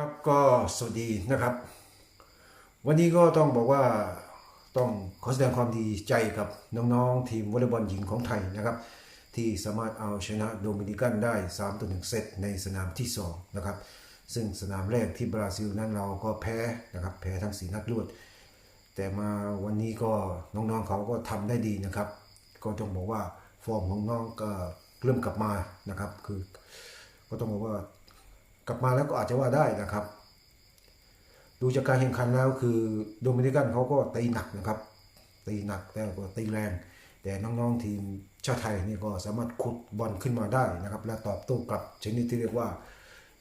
ครับก็สวัสดีนะครับ วันนี้ก็ต้องบอกว่าต้องขอแสดงความดีใจกับน้องๆทีมวอลเลย์บอลหญิงของไทยนะครับ ที่สามารถเอาชนะโดมินิกันได้3ต่อ1เซตในสนามที่2นะครับซึ่งสนามแรกที่บราซิลนั้นเราก็แพ้นะครับแพ้ทั้งสีนัดรวด แต่มาวันนี้ก็น้องๆเขาก็ทำได้ดีนะครับ ก็ต้องบอกว่าฟอร์มของน้องก็เริ่มกลับมานะครับ คือก็ต้องบอกว่า กลับมาแล้วก็อาจจะว่าได้นะครับ ดูจากการแข่งขันแล้วคือโดมินิกันเขาก็ตีหนักนะครับ ตีหนักแต่ก็ตีแรง แต่น้องๆทีมชาติไทยนี่ก็สามารถขุดบอลขึ้นมาได้นะครับ และตอบโต้กลับชนิดที่เรียกว่า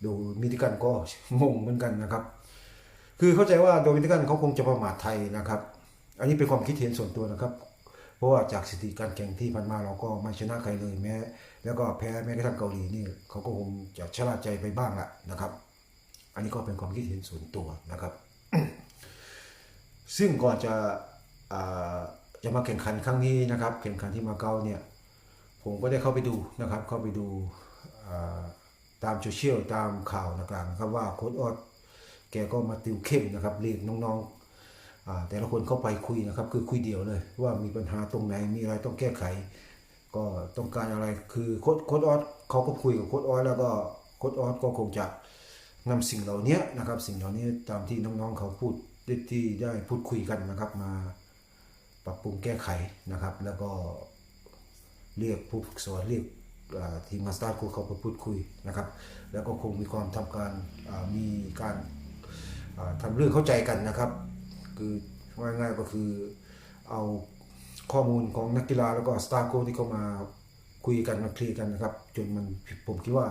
โดมินิกันก็งงเหมือนกันนะครับ คือเข้าใจว่าโดมินิกันเขาคงจะประมาทไทยนะครับ อันนี้เป็นความคิดเห็นส่วนตัวนะครับ เพราะว่าจากสถิติการแข่งที่ผ่านมาเราก็ไม่ชนะใครเลยแม้ แล้วก็แพ้แม้กระทั่งเกาหลีนี่เขาก็คงจะชะล่าใจไปบ้างละนะครับ อันนี้ก็เป็นความคิดเห็นส่วนตัวนะครับ ซึ่งก่อนจะจะมาแข่งขันครั้งนี้นะครับ แข่งขันที่มาเก๊าเนี่ยผมก็ได้เข้าไปดูนะครับ เข้าไปดูตามโซเชียลตามข่าวต่างๆนะครับว่าโค้ชออดแกก็มาติวเข้มนะครับเรียกน้องๆ แต่ละคนเข้าไปคุยนะครับ คือคุยเดียวเลย ว่ามีปัญหาตรงไหนมีอะไรต้องแก้ไข ก็ต้องการอะไรคือโค้ชโค้ชออสเขาก็คุยกับโค้ชออสแล้วก็โค้ชออสก็คงจะนำสิ่งเหล่านี้นะครับ สิ่งเหล่านี้ตามที่น้องๆเขาพูดได้ที่ได้พูดคุยกันนะครับมาปรับปรุงแก้ไขนะครับ แล้วก็เรียกผู้ฝึกสอนเรียกทีมมาสตาร์โค้ชเขาไปพูดคุยนะครับ แล้วก็คงมีความทำการมีการอ่าทำเรื่องเข้าใจกันนะครับ คือง่ายๆก็คือเอาข้อมูลของนักกีฬาแล้วก็สตาร์โค้ชที่เขามาคุยกันมาเคลียร์กันนะครับ จนมันผมคิดว่า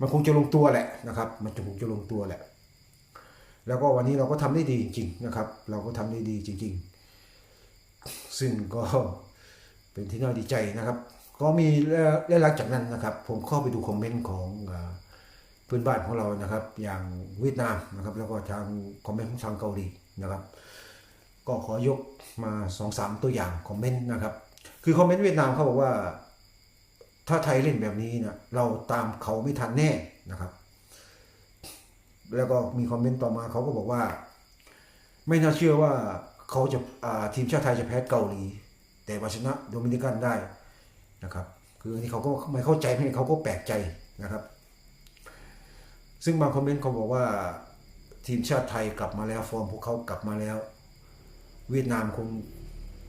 มันคงจะลงตัวแหละนะครับ มันจะคงจะลงตัวแหละ แล้วก็วันนี้เราก็ทำได้ดีจริงๆนะครับ เราก็ทำได้ดีจริง ๆ ซึ่งก็เป็นที่น่าดีใจนะครับ ก็มีและหลังจากนั้นนะครับ ผมเข้าไปดูคอมเมนต์ของเพื่อนบ้านของเรานะครับ อย่างเวียดนามนะครับ แล้วก็ทางคอมเมนต์ของทางเกาหลีนะครับ ก็ขอยกมาสองสามตัวอย่างคอมเมนต์นะครับ คือคอมเมนต์เวียดนามเขาบอกว่า ถ้าไทยเล่นแบบนี้นะเราตามเขาไม่ทันแน่นะครับ แล้วก็มีคอมเมนต์ต่อมาเขาก็บอกว่า ไม่น่าเชื่อว่าเขาจะาทีมชาติไทยจะแพ้เกาหลี แต่ว่าชนะโดมินิกันได้นะครับ คืออันนี้เขาก็ไม่เข้าใจไม่เขาก็แปลกใจนะครับ ซึ่งบางคอมเมนต์เขาบอกว่าทีมชาติไทยกลับมาแล้วฟอร์มพวกเขากลับมาแล้ว เวียดนามคง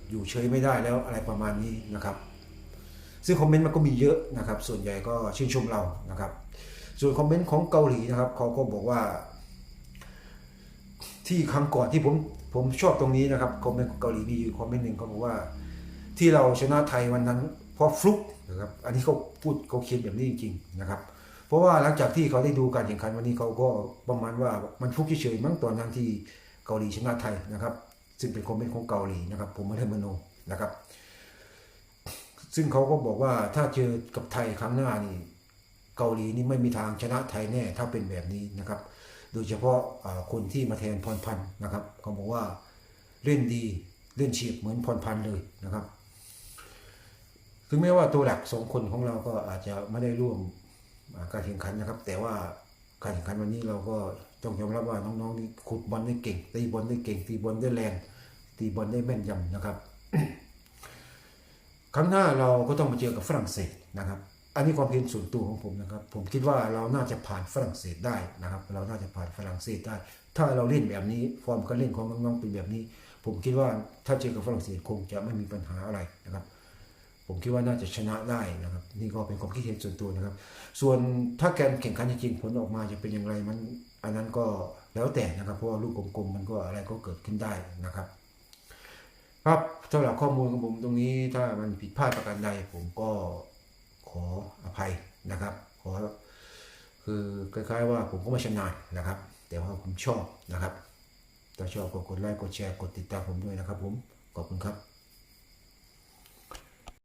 อยู่เฉยไม่ได้แล้วอะไรประมาณนี้นะครับ ซึ่งคอมเมนต์มันก็มีเยอะนะครับ ส่วนใหญ่ก็ชื่นชมเรานะครับ ส่วนคอมเมนต์ของเกาหลีนะครับเขาก็บอกว่า ที่ครั้งก่อนที่ผมผมชอบตรงนี้นะครับคอมเมนต์ของเกาหลีมีอยู่คอมเมนต์หนึ่งเขาบอกว่าที่เราชนะไทยวันนั้นเพราะฟลุกนะครับอันนี้เขาพูดเขาเขียนแบบนี้จริงๆนะครับ เพราะว่าหลังจากที่เขาได้ดูการแข่งขันวันนี้เขาก็ประมาณว่ามันฟลุกเฉยๆมั้งตอนนั้นที่เกาหลีชนะไทยนะครับ ซึ่งเป็นคอมเมนต์ของเกาหลีนะครับ ผมไม่ได้มโนนะครับ ซึ่งเขาก็บอกว่าถ้าเจอกับไทยครั้งหน้านี่เกาหลีนี่ไม่มีทางชนะไทยแน่ถ้าเป็นแบบนี้นะครับ โดยเฉพาะคนที่มาแทนพรพันธ์นะครับเขาบอกว่าเล่นดีเล่นเฉียบเหมือนพรพันธ์เลยนะครับถึงแม้ว่าตัวหลักสองคนของเราก็อาจจะไม่ได้ร่วมการแข่งขันนะครับ แต่ว่าการแข่งขันวันนี้เราก็ ต้องยอมรับว่าน้องๆนี่ขุดบอลได้เก่ง ตีบอลได้เก่ง ตีบอลได้แรง ตีบอลได้แม่นยำนะครับ ครั้งหน้าเราก็ต้องมาเจอกับฝรั่งเศสนะครับ อันนี้ความเห็นส่วนตัวของผมนะครับ ผมคิดว่าเราน่าจะผ่านฝรั่งเศสได้นะครับ เราน่าจะผ่านฝรั่งเศสได้ ถ้าเราเล่นแบบนี้ ฟอร์มการเล่นของน้องๆเป็นแบบนี้ ผมคิดว่าถ้าเจอกับฝรั่งเศสคงจะไม่มีปัญหาอะไรนะครับผมคิดว่าน่าจะชนะได้นะครับ นี่ก็เป็นความคิดเห็นส่วนตัวนะครับ ส่วนถ้าแกนแข่งขันจริงๆผลออกมาจะเป็นอย่างไรมัน อันนั้นก็แล้วแต่นะครับ เพราะว่าลูกกลมๆมันก็อะไรก็เกิดขึ้นได้นะครับ ครับสำหรับข้อมูลของผมตรงนี้ถ้ามันผิดพลาดประการใดผมก็ขออภัยนะครับ ขอคือคล้ายๆว่าผมก็ไม่ชำนาญนะครับ แต่ว่าผมชอบนะครับ ถ้าชอบก็กดไลค์กดแชร์กดติดตามผมด้วยนะครับผมขอบคุณครับ